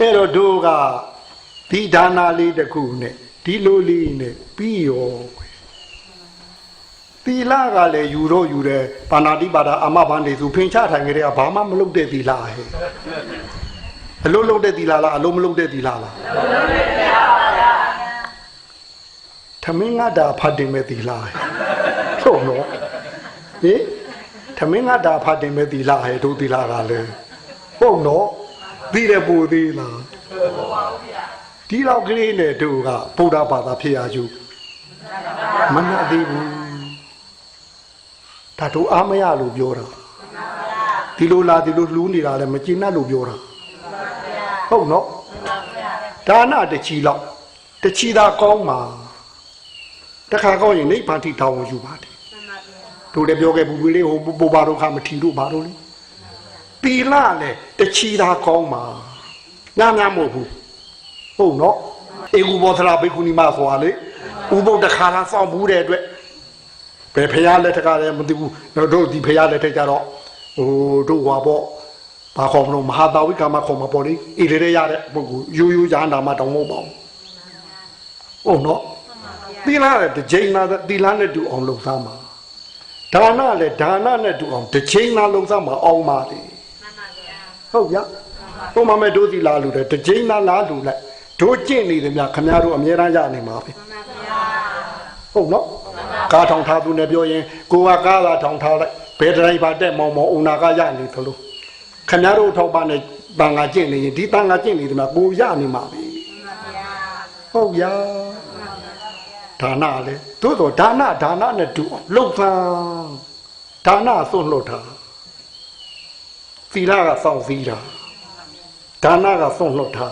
အဲ့တော့တို့ကဒီဒါနာလေးတစ်ခုနဲ့ဒီလိုလေးနဲ့ပြီးရောသီလကလည်းယူတော့ယူတယ်ပါဏာတိပါဒအာမဘန်နေသူဖင်ချထိုင်ကြတဲ့ကဘာမှမလုပ်တဲ့သီလဟဲ့အလုံးလုံးတဲ့သီလလားအလုံးမလုံးတဲ့သီလလားထမင်းငါတာဖတ်တယ်မဲ့သီလဟဲ့ဟုတ်နော်ဟင်ထမင်းငါတာဖတ်တယ်မဲ့သီလဟဲ့တို့သီလကလည်းဟုတ်နော် သိတယ်ပူသေးလားဒီလောက်ကလေးနဲ့တို့ကဗုဒ္ဓဘာသာဖြစ်ရယူမနှက်သေးဘူးဒါတို့အားမရလို့ပြောတာဒီလိုလားဒီလိုလှူးနေတာလည်းမကျင်납လို့ပြောတာဟုတ်နော်ဒါနတချီလောက်တချီသာကောင်းပါတခါကောင်းရင်နိဗ္ဗာန်ထိတောင်းဝင်ယူပါတယ်တို့လည်းပြောခဲ့ဘူးဘူးလေးဟိုပူပါတော့ခမထီတို့ပါတော့လေ ပီလာလည်းတချီသာကောင်းပါညညမဟုတ်ဘူးဟုတ်နော်အေဂူဘောသရာဘိက္ခုနီမဆိုတာလေဥပုဒ္ဒခါလာစောင့်ဘူးတဲ့အတွက်ဘယ်ဖရားလက်ထက်ကလည်းမသိဘူးတို့ဒီဖရားလက်ထက်ကြတော့ဟိုတို့ဟွာပေါ့ဘာခေါ်မလို့မဟာတာဝိကာမခေါ်မှာပေါ့လေဣရေရရတဲ့ပုဂ္ဂိုလ်ယူယူရဟန္တာမတောင်းမဟုတ်ပါဘူးဟုတ်နော်သီလလည်းတစ်ချိန်လာသီလနဲ့တူအောင်လုပ်သားမှာဒါနလည်းဒါနနဲ့တူအောင်တစ်ချိန်လာလုပ်သားမှာအောင်ပါလေ ဟုတ်ဗျာပုံမှန်မဲ့တို့သီလလူတဲ့တစ်ချိန်လာလားလူလိုက်တို့ကျင့်နေတယ်များခမများတို့အမြဲတမ်းရနေမှာပဲဟုတ်နော်ကားထောင်ထားသူနဲ့ပြောရင်ကိုကကားလာထောင်ထားလိုက်ဘယ်ဒရိုင်ဘာတက်မောင်မောင်အုံနာကရနေသလိုခမများတို့ထောက်ပါနဲ့တန်ငါကျင့်နေရင်ဒီတန်ငါကျင့်နေတယ်များကိုရနေမှာပဲဟုတ်ဗျာဒါနလေသို့တော့ဒါနဒါနနဲ့တူအောင်လှုပ်သံဒါနစွန့်လွတ်တာ သီလကစောင့်စည်းတာဒါနကစွန့်လွတ်တာ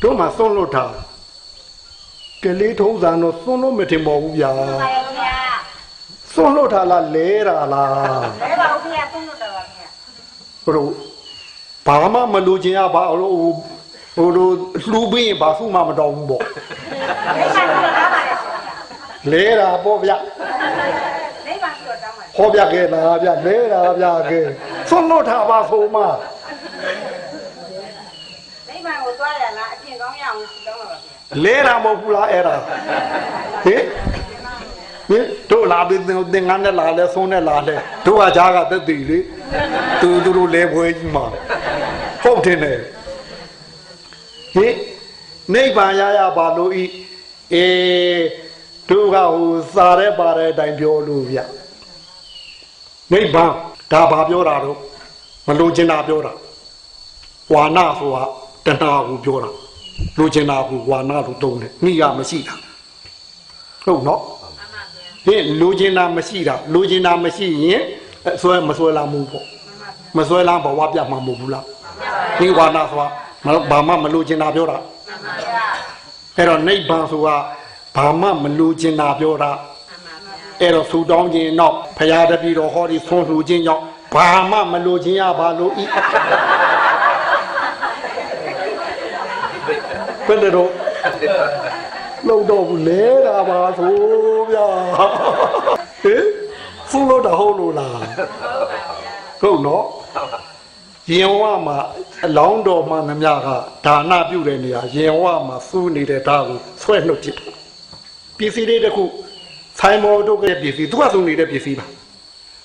တို့မှစွန့်လွတ်တာကလေးထုံးစံတော့စွန့်လို့မထင်ပါဘူးဗျာပါရဲ့ဗျာစွန့်လွတ်တာလားလဲတာလားလဲပါဦးဗျာသုံးလို့တော့ပါဗျာဟိုတို့ဘာမှမလိုချင်ရပါဟိုဟိုတို့လှူပြီးရင်ဘာစုမှမတော်ဘူးပေါ့လိမ္မာဆိုတော့တားပါတယ်ဗျာလဲတာပေါ့ဗျလိမ္မာဆိုတော့တောင်းပါဟောပြခဲ့တာဗျလဲတာဗျခဲ့ စွန့်လွတ်တာပါဆိုမှလိမ္မာကိုသွားရလားအပြင်ကောင်းရအောင်တောင်းပါဗျာလဲတာမဟုတ်ဘူးလားအဲ့ဒါဟင်ဟင်တို့လာပြီးသင်္ကန်းနဲ့လာလဲဆုံးနဲ့လာလဲတို့ကကြားကသက်တည်လေသူသူတို့လဲပွဲကြီးမှာဟုတ်တယ်နဲ့ဟင်နိဗ္ဗာန်ရရပါလို့ဤအေးတို့ကဟိုစားရဲပါတဲ့အတိုင်းပြောလို့ဗျနိဗ္ဗာန် ဒါဘာပြောတာတော့မလို့ချင်တာပြောတာဝါနာဆိုတာတဏှာကိုပြောတာလိုချင်တာကိုဝါနာလို့တုံးတယ်မိကမရှိတာဟုတ်နော်ဟင်လိုချင်တာမရှိတာလိုချင်တာမရှိရင်အဆွဲမဆွဲလာမှုပေါ့မဆွဲလာဘဝပြတ်မှာမဟုတ်ဘူးလားဒီဝါနာဆိုတာမဘာမှမလိုချင်တာပြောတာအဲ့တော့နိဗ္ဗာန်ဆိုတာဘာမှမလိုချင်တာပြောတာ အဲ့တော့ဆူတောင်းခြင်းတော့ဖရာတပည့်တော်ဟောဒီဆွန်လှူခြင်းကြောင့်ဘာမှမလိုချင်ရပါလို့ဤဘယ်လိုတော့လုံတော့ဘူးလဲတာပါဆိုဗျာဟင်ဖူးလို့တော့ဟုတ်လို့လားဟုတ်နော်ရင်ဝမှာအလောင်းတော်မှမများကဒါနပြုတဲ့နေရာရင်ဝမှာစူးနေတဲ့ဓာတ်ကိုဆွဲနှုတ်ကြည့်တယ်ပစ္စည်းလေးတစ်ခု ဆိုင်မော်တို့ရဲ့ပစ္စည်းသူကစုံနေတဲ့ပစ္စည်းပါ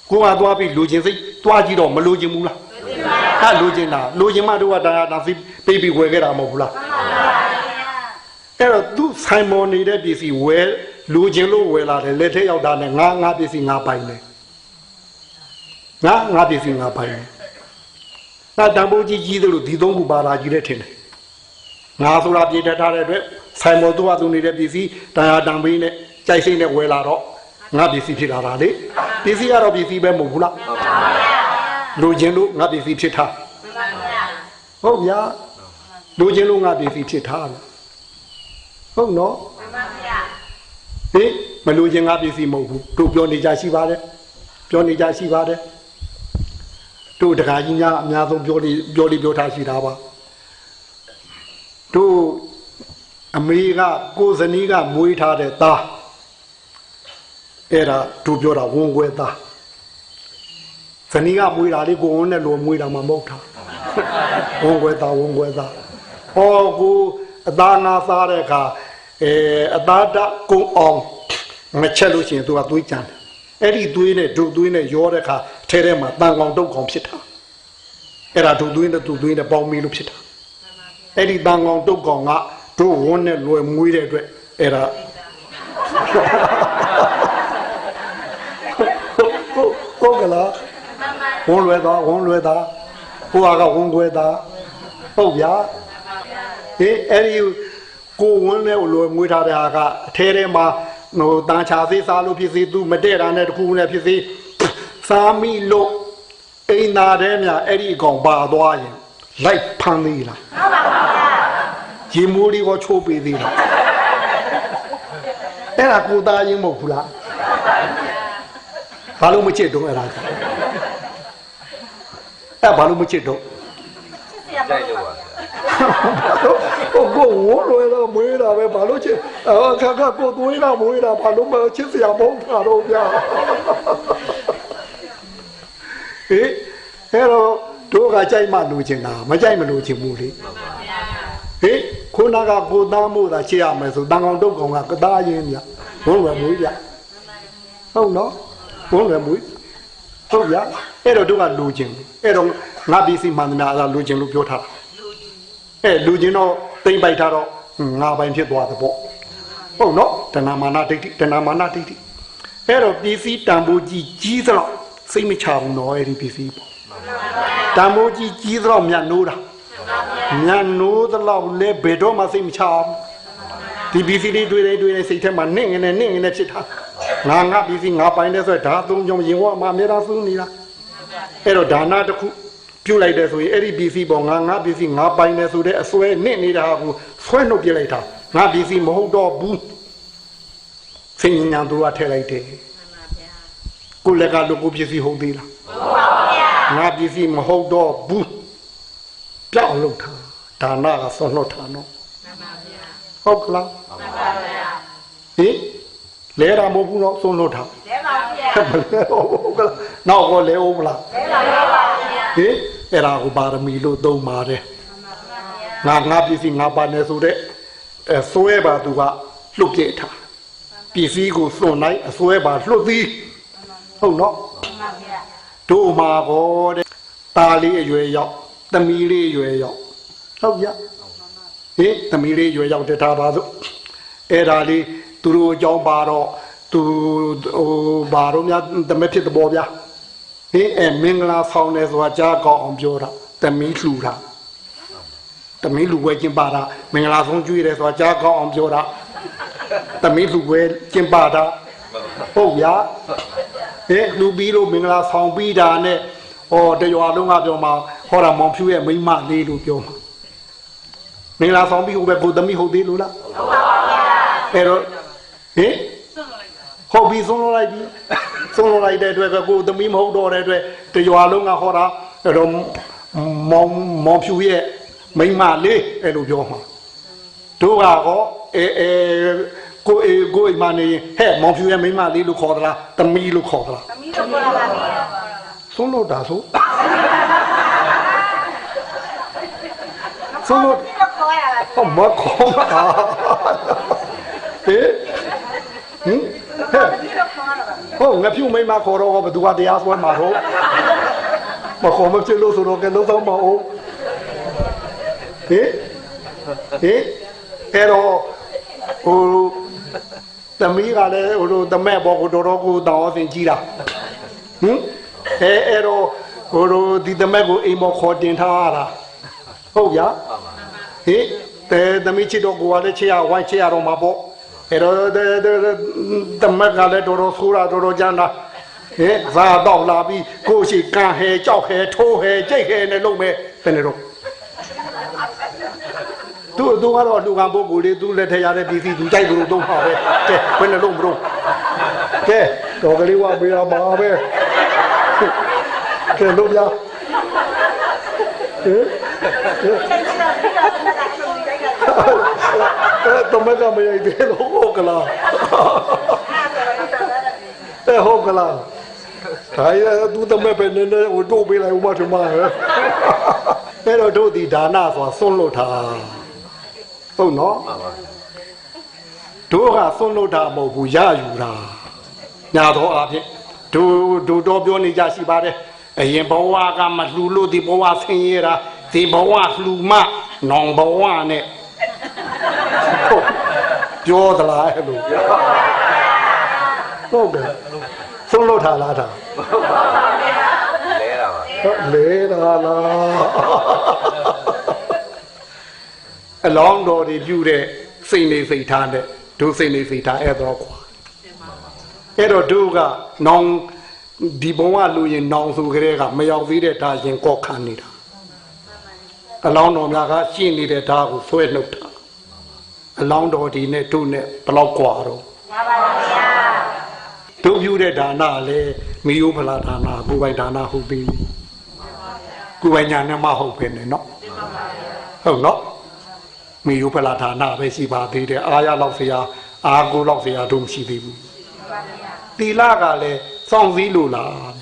ကိုကသွားပြီးလူချင်းစိတ်သွားကြည့်တော့မလူချင်းဘူးလားဟာလူချင်းတာလူချင်းမတို့ကဒါဒါစီပေးပြီးဝယ်ခဲ့တာမဟုတ်ဘူးလားအဲ့တော့သူဆိုင်မော်နေတဲ့ပစ္စည်းဝယ်လူချင်းလို့ဝယ်လာတယ်လက်ထက်ရောက်တာနဲ့ငါငါပစ္စည်းငါပိုင်တယ်ငါငါပစ္စည်းငါပိုင်တယ်ဒါတံပိုးကြီးကြီးသလိုဒီသုံးခုပါလာကြီးတဲ့ထင်တယ်ငါဆိုတာပြေတတ်ထားတဲ့အတွက်ဆိုင်မော်သူကသူနေတဲ့ပစ္စည်းတရားတံပေးနဲ့ ကြိုက်စိမ့်နဲ့ဝယ်လာတော့ငါပစ္စည်းဖြစ်လာတာလေပစ္စည်းကတော့ပစ္စည်းပဲမဟုတ်ဘူးလားလူချင်းလို့ငါပစ္စည်းဖြစ်တာဟုတ်ဗျာလူချင်းလို့ငါပစ္စည်းဖြစ်တာဟုတ်နော်ဟေးမလူချင်းငါပစ္စည်းမဟုတ်ဘူးတို့ပြောနေကြရှိပါတယ်ပြောနေကြရှိပါတယ်တို့တခါကြီးများအများဆုံးပြောနေပြောနေပြောထားရှိတာပါတို့အမေကကိုယ်ဇနီးကမွေးထားတဲ့သား အဲ့ဒါတို့ပြောတာဝန်ခွဲသားဇနီးကမွေးတာလေကိုယ်ဝန်းနဲ့လိုမွေးတာမှမဟုတ်တာဝန်ခွဲသားဝန်ခွဲသားဟောကိုအသားငါစားတဲ့အခါအဲအသားတကုံအောင်မချက်လို့ရှိရင်သူကသွေးကြမ်းတယ်အဲ့ဒီသွေးနဲ့ဒုသွေးနဲ့ရောတဲ့အခါထဲထဲမှာတန်ကောင်တုတ်ကောင်ဖြစ်တာအဲ့ဒါဒုသွေးနဲ့ဒုသွေးနဲ့ပေါင်းမိလို့ဖြစ်တာအဲ့ဒီတန်ကောင်တုတ်ကောင်ကတို့ဝန်းနဲ့လွယ်မွေးတဲ့အတွက်အဲ့ဒါ ဟုတ်ဟုတ်ကလားဝန်လွယ်သားဝန်လွယ်သားဟိုကဝန်ခွဲသားဟုတ်ဗျာဟေးအဲ့ဒီကိုဝန်းနဲ့လွယ်မွေးထားတဲ့ဟာကအထဲထဲမှာဟိုတန်ချာသေးစားလို့ဖြစ်စေသူမတည့်တာနဲ့တခုနဲ့ဖြစ်စေစားမိလို့အိမ်သာထဲမြအဲ့ဒီအကောင်ပါသွားရင်လိုက်ဖမ်းသေးလားဟုတ်ပါဘူးဗျာရေမိုးလေးကိုချိုးပေးသေးလားအဲ့ဒါကိုသားရင်မဟုတ်ဘူးလား ဘာလို့မချစ်တော့အဲ့ဒါကအဲ့ဘာလို့မချစ်တော့စစ်ရပါဘူးဗျာဟိုကိုဝလွယ်တော့မွေးတာပဲဘာလို့ချစ်အခါခါကိုသွေးတာမွေးတာဘာလို့မချစ်စရာမဟုတ်တာတော့ဗျာဟေးအဲ့တော့တို့ကကြိုက်မှလူချင်တာမကြိုက်မလူချင်ဘူးလေဟေးခုနကကိုသားမို့သာချစ်ရမယ်ဆိုတန်ကောင်တုတ်ကောင်ကကသားရင်းဗျဘုံဝယ်မွေးဗျဟုတ်နော် ဘုံဝယ်မွေးဟုတ်ဗျအဲ့တော့တို့ကလူချင်အဲ့တော့ငါပစ္စည်းမှန်သမျှအဲ့ဒါလူချင်လို့ပြောထားတာအဲလူချင်းတော့တိမ့်ပိုက်ထားတော့ငါပိုင်ဖြစ်သွားသပေါ့ဟုတ်နော်တဏမာနဒိဋ္ဌိတဏမာနဒိဋ္ဌိအဲ့တော့ပစ္စည်းတန်ဖိုးကြီးကြီးသလောက်စိတ်မချဘူးနော်အဲ့ဒီပစ္စည်းပေါ့တန်ဖိုးကြီးကြီးသလောက်မြတ်နိုးတာမြတ်နိုးသလောက်လဲဘယ်တော့မှစိတ်မချဘူးဒီပစ္စည်းလေးတွေ့လိုက်တွေ့လိုက်စိတ်ထဲမှာနင့်ငနေနင့်ငနေဖြစ်တာ ငါငါပစ္စည်းငါပိုင်တဲ့ဆိုဒါသုံးကြောင့်ရင်ဝမှာအများအားသုံးနေတာအဲ့တော့ဒါနတစ်ခုပြုတ်လိုက်တယ်ဆိုရင်အဲ့ဒီပစ္စည်းပေါ်ငါငါပစ္စည်းငါပိုင်တယ်ဆိုတဲ့အစွဲနင့်နေတာကိုဆွဲနှုတ်ပြလိုက်တာငါပစ္စည်းမဟုတ်တော့ဘူးစင်ညာသူကထည့်လိုက်တယ်ကိုယ်လက်ကလူကိုပစ္စည်းဟုတ်သေးလားဟုတ်ပါဘူးဗျာငါပစ္စည်းမဟုတ်တော့ဘူးပြောင်းလို့ထားဒါနကဆွနှုတ်ထားနော်ဟုတ်ကလားဟုတ်ပါဘူးဗျာဟင် လဲတာမဟုတ်ဘူးနော်ဆွနှုတ်ထားလဲပါဘူးဗျာဟုတ်ကလားနောက်ကိုလဲဦးမလားလဲပါဘူးဗျာဟင်အဲ့ဒါကိုပါရမီလို့သုံးပါတယ်ငါငါပစ္စည်းငါပါနေဆိုတဲ့အဲစွဲပါသူကလွတ်ပြစ်ထားပစ္စည်းကိုစွန့်လိုက်အစွဲပါလွတ်သည်ဟုတ်နော်ဟုတ်ပါဗျာတို့မှာကောတဲ့ตาလေးအရွယ်ရောက်သမီးလေးအရွယ်ရောက်ဟုတ်ရဟင်သမီးလေးအရွယ်ရောက်တဲ့ထားပါစို့အဲ့ဒါလေး သူတို့အကြောင်းပါတော့သူဟိုဘာတော့များတမက်ဖြစ်တဲ့ပေါ်ဗျာဟင်အဲမင်္ဂလာဆောင်တယ်ဆိုတာကြားကောင်းအောင်ပြောတာသမီးလှူတာသမီးလူဝဲကျင်းပါတာမင်္ဂလာဆုံးကျွေးတယ်ဆိုတာကြားကောင်းအောင်ပြောတာသမီးလူဝဲကျင်းပါတာဟုတ်ဗျာဟဲ့လူပြီးလို့မင်္ဂလာဆောင်ပြီးတာနဲ့ဟောတရွာလုံးကပြောမှာဟောတာမောင်ဖြူရဲ့မိန်းမလေးလို့ပြောမှာမင်္ဂလာဆောင်ပြီးဟိုပဲကိုသမီးဟုတ်သေးလို့လားဟုတ်ပါဘူးဗျာအဲ့တော့ ဟင်ဟုတ်ပြီဆုံးလို့လိုက်ပြီဆုံးလို့လိုက်တဲ့အတွက်ကကိုသမီးမဟုတ်တော့တဲ့အတွက်တရွာလုံးကဟောတာအဲ့တော့မောင်မောင်ဖြူရဲ့မိန်းမလေးအဲ့လိုပြောမှာတို့ကတော့အဲအဲကိုအေကိုအိမ်မနေရင်ဟဲ့မောင်ဖြူရဲ့မိန်းမလေးလို့ခေါ်သလားသမီးလို့ခေါ်သလားသမီးတို့ပြောတာပါဗျာဆုံးလို့တာဆိုဆုံးလို့သမီးတို့ခေါ်ရတာဟောမခေါ်ပါဟေးဟ င်ဟဲ့သမီးတို့ခေါ်ရတာပါဟောငါဖြူမိမခေါ်တော့ဘသူကတရားစွဲမှာတော့မခေါ်မဖြစ်လို့ဆိုတော့ကဲလုံးဆောင်မအောင်ဟေးဟေးအဲ့တော့ဟိုသမီးကလည်းဟိုတမဲဘောကိုတော်တော်ကိုတောင်းအစင်ကြီးတာဟင်အဲအဲ့တော့ဟိုဒီတမဲကိုအိမ်မောခေါ်တင်ထားရတာဟုတ်ဗျာဟေးတဲသမီးချစ်တော့ကိုကလည်းချစ်ရဝိုင်းချစ်ရတော့မှာပေါ့ အဲ့တော့တမက်ကလည်းတော်တော်ဆိုးတာတော်တော်ကြမ်းတာဟဲ့ဇာတော့လာပြီးကိုရှိကန်ဟဲကြောက်ဟဲထိုးဟဲကြိတ်ဟဲနဲ့လုံးမဲ့ဘယ်နဲ့တော့သူသူကတော့လူကံပုဂ္ဂိုလ်လေးသူလက်ထက်ရတဲ့ပစ္စည်းသူကြိုက်လို့သုံးပါပဲကဲဘယ်နှလုံးမလို့ကဲတော်ကလေးဝပေးရမှာပဲကဲလို့ပြဟင် သမီးတို့ပြီးတော့ပြီးတော့အဲ့လိုကြိုက်တာ အဲတော့မကမရိုက်သေးလို့ဟုတ်ကလားအဲ့ဒါဆိုတော့တော်တယ်အဲဟုတ်ကလားဒါရသူတမဲပဲနေနေဟိုတို့ပေးလိုက်ဦးမထမဟဲ့အဲ့တော့တို့ဒီဒါနဆိုတာစွန့်လွတ်တာဟုတ်နော်မှန်ပါတို့ကစွန့်လွတ်တာမဟုတ်ဘူးရယူတာညာတော့အဖြစ်တို့တို့တော့ပြောနေကြရှိပါတယ်အရင်ဘဝကမလှူလို့ဒီဘဝဆင်းရဲတာဒီဘဝလှူမှနောင်ဘဝနဲ့ဟုတ် ပြောသလားအဲ့လိုဟုတ်တယ်စွန့်လွတ်တာလားဒါလဲတာပါဟုတ်လေတာလားအလောင်းတော်တွေပြုတဲ့စိတ်နေစိတ်ထားတဲ့ဒုစိတ်နေစိတ်ထားအဲ့တော့ကွာအဲ့တော့ဒုကနောင်ဒီဘဝလူရင်နောင်ဆိုကြတဲ့ကမရောက်သေးတဲ့ဒါရင်ကောက်ခံနေတာအလောင်းတော်များကရှင်းနေတဲ့ဓာတ်ကိုဆွဲနှုတ်တာ အလောင်းတော်ဒီနဲ့တို့နဲ့ဘယ်လောက်กว่าတော့ ပါပါဗျာ တို့ပြုတဲ့ဒါနလည်းမိယိုဖလာဒါနကိုယ်ပိုင်ဒါနဟုတ်ပြီကိုယ်ပိုင်ညာနဲ့မဟုတ်ပဲနဲ့နော်ဟုတ်နော်မိယိုဖလာဒါနပဲရှိပါသေးတယ်အားရလောက်เสียအာကိုလောက်เสียတို့မရှိသေးဘူးသီလကလည်းစောင့်စည်းလို့လား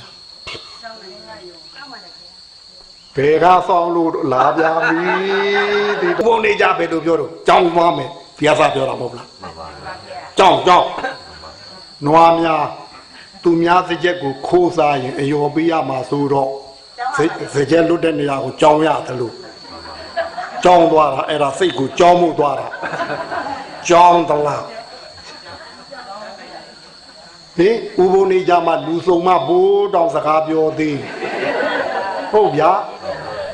ဘယ်ကစောင့်လို့လာပြမီဒီဘုံနေကြပဲလို့ပြောတော့ကြောင်းသွားမယ် ဘုရားစာပြောတာမဟုတ်လားမှန်ပါကြောက်ကြောက်နွားများသူများစကြက်ကိုခိုးစားရင်အယောပေးရမှာဆိုတော့စစကြက်လွတ်တဲ့နေရာကိုကြောင်းရတယ်လို့ကြောင်းသွားတာအဲ့ဒါစိတ်ကိုကြောင်းမှုသွားတာကြောင်းသလားဟင်ဥပုံနေကြမှာလူစုံမဘိုးတောင်စကားပြောသေးဟုတ်ဗျာ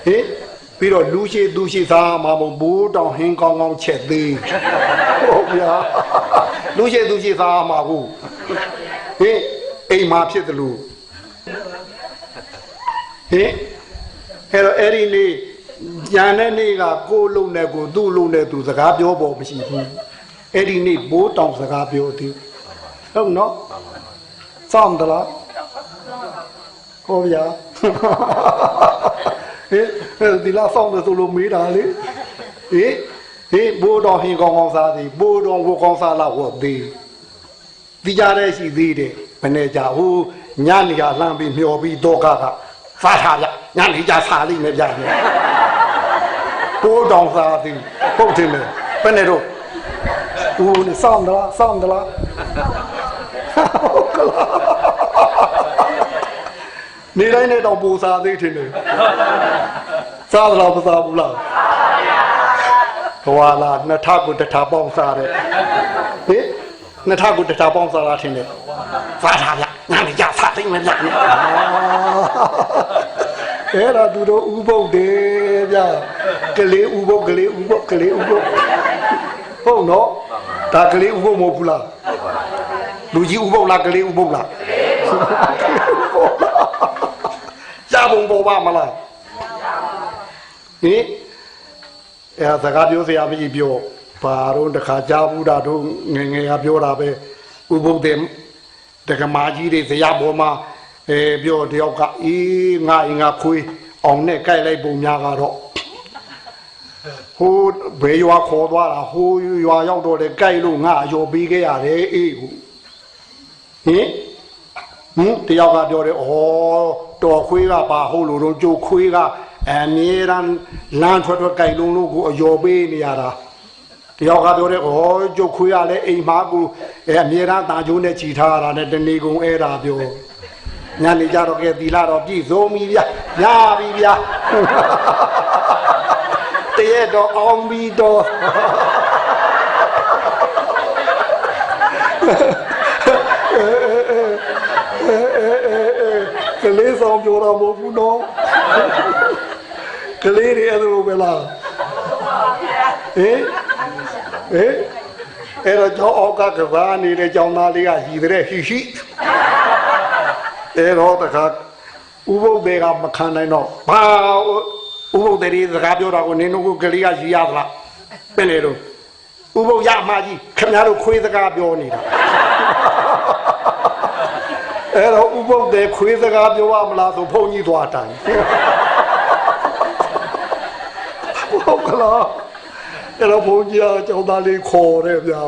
ဟင် ပြီးတော့လူရှိသူရှိသားမှာမဟုတ်ဘိုးတောင်ဟင်းကောင်းကောင်းချက်သေးဟုတ်ဗျာလူရှိသူရှိသားမှာဟုတ်ဟင်အိမ်မှာဖြစ်တယ်လို့ဟင်အဲ့တော့အဲ့ဒီနေ့ညာတဲ့နေ့ကကိုယ်လုံးနဲ့ကိုယ်သူ့လုံးနဲ့သူစကားပြောပေါ်မရှိဘူးအဲ့ဒီနေ့ဘိုးတောင်စကားပြောသေးဟုတ်နော်စောင့်တလားဟောဗျာ ဟင်အဲ့ဒီလားစောင့်တယ်ဆိုလို့မေးတာလေဟင်ဟင်ဘိုးတော်ဟင်ကောင်းကောင်းစားသည်ဘိုးတော်ဝကောင်းစားလာဟောသေးဒီကြတဲ့ရှိသေးတယ်ဘယ်နဲ့ကြဟိုညနေကလှမ်းပြီးမျောပြီးတော့ကကစားထားဗျညနေကြစားလိမ့်မယ်ဗျာဘိုးတော်စားသည်ဟုတ်တယ်လေဘယ်နဲ့တော့ဦးနေစောင့်တလားစောင့်တလားဟုတ်ကလား နေတိုင်းနဲ့တော့ပူစားသေးတယ်လေစားသလားမစားဘူးလားဘဝလာနှစ်ထပ်ကိုတစ်ထပ်ပေါင်းစားတဲ့ဟင်နှစ်ထပ်ကိုတစ်ထပ်ပေါင်းစားတာထင်တယ်စားထားဗျညနေကြစားသိမ့်မယ်ဗျအဲ့ဒါသူတို့ဥပုပ်တယ်ဗျကလေးဥပုပ်ကလေးဥပုပ်ကလေးဥပုပ်ဟုတ်နော်ဒါကလေးဥပုပ်မဟုတ်ဘူးလားလူကြီးဥပုပ်လားကလေးဥပုပ်လား ရပုံပေါ်ပါမလားဟင်အဲစကားပြောစရာမရှိပြောဘာတော့တခါကြားဘူးတာတို့ငယ်ငယ်ကပြောတာပဲဥပုပ်တယ်တက္ကမာကြီးတွေဇရာပေါ်မှာအဲပြောတယောက်ကအေးငါအင်္ဂါခွေးအောင်နဲ့ကြိုက်လိုက်ပုံများကတော့ဟိုဘယ်ရွာခေါ်သွားတာဟိုရွာရောက်တော့တယ်ကြိုက်လို့ငါအယောပေးခဲ့ရတယ်အေးဟုတ်ဟင်ဟ င်တယောက်ကပြောတယ်ဩတော်ခွေးကပါဟုတ်လို့တော့ကြိုခွေးကအမြဲတမ်းလမ်းထွက်ထွက်ကြိုက်လုံးလို့ကိုအယောပေးနေရတာတယောက်ကပြောတယ်ဩကြိုခွေးကလည်းအိမ်မှာကိုအဲအမြဲတမ်းတာကျိုးနဲ့ချီထားရတာနဲ့တနေကုန်အဲ့ဒါပြောညနေကြတော့ကဲသီလာတော့ပြည့်စုံပြီဗျာရပြီဗျာတရက်တော့အောင်ပြီတော့ ကလေးဆောင်ပြောတာမဟုတ်ဘူးနော်ကလေးတွေအဲ့လိုပဲလားဟင်ဟင်အဲ့တော့ကျောင်းအောက်ကကစားနေတဲ့ကျောင်းသားလေးကရည်တဲ့ဟိရှိအဲ့တော့တခါဥပုပ်တွေကမခံနိုင်တော့ဘာဥပုပ်တွေစကားပြောတာကိုနင်တို့ကကလေးကရည်ရသလားပြင်လေတော့ဥပုပ်ရမကြီးခင်ဗျားတို့ခွေးစကားပြောနေတာ အဲ့တော့ဥပုပ်တဲ့ခွေးစကားပြောရမလားဆိုဘုန်းကြီးသွားတိုင်ဟုတ်ကလားအဲ့တော့ဘုန်းကြီးကကျောင်းသားလေးခေါ်တယ်ဗျာ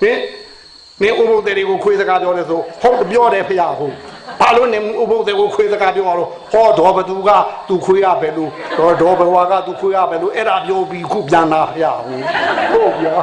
ဟင်မင်းဥပုပ်တဲ့တွေကိုခွေးစကားပြောတယ်ဆိုဟုတ်တယ်ပြောတယ်ဖေရဟုတ်ဘာလို့နေဥပုသ်ကိုခွေးစကားပြောတော့ဟောတော်ဘသူကသူခွေးရပဲလို့တော်တော်ဘဝကသူခွေးရပဲလို့အဲ့ဒါပြောပြီးခုပြန်လာဖရဟုတ်ဟုတ်ဗျာ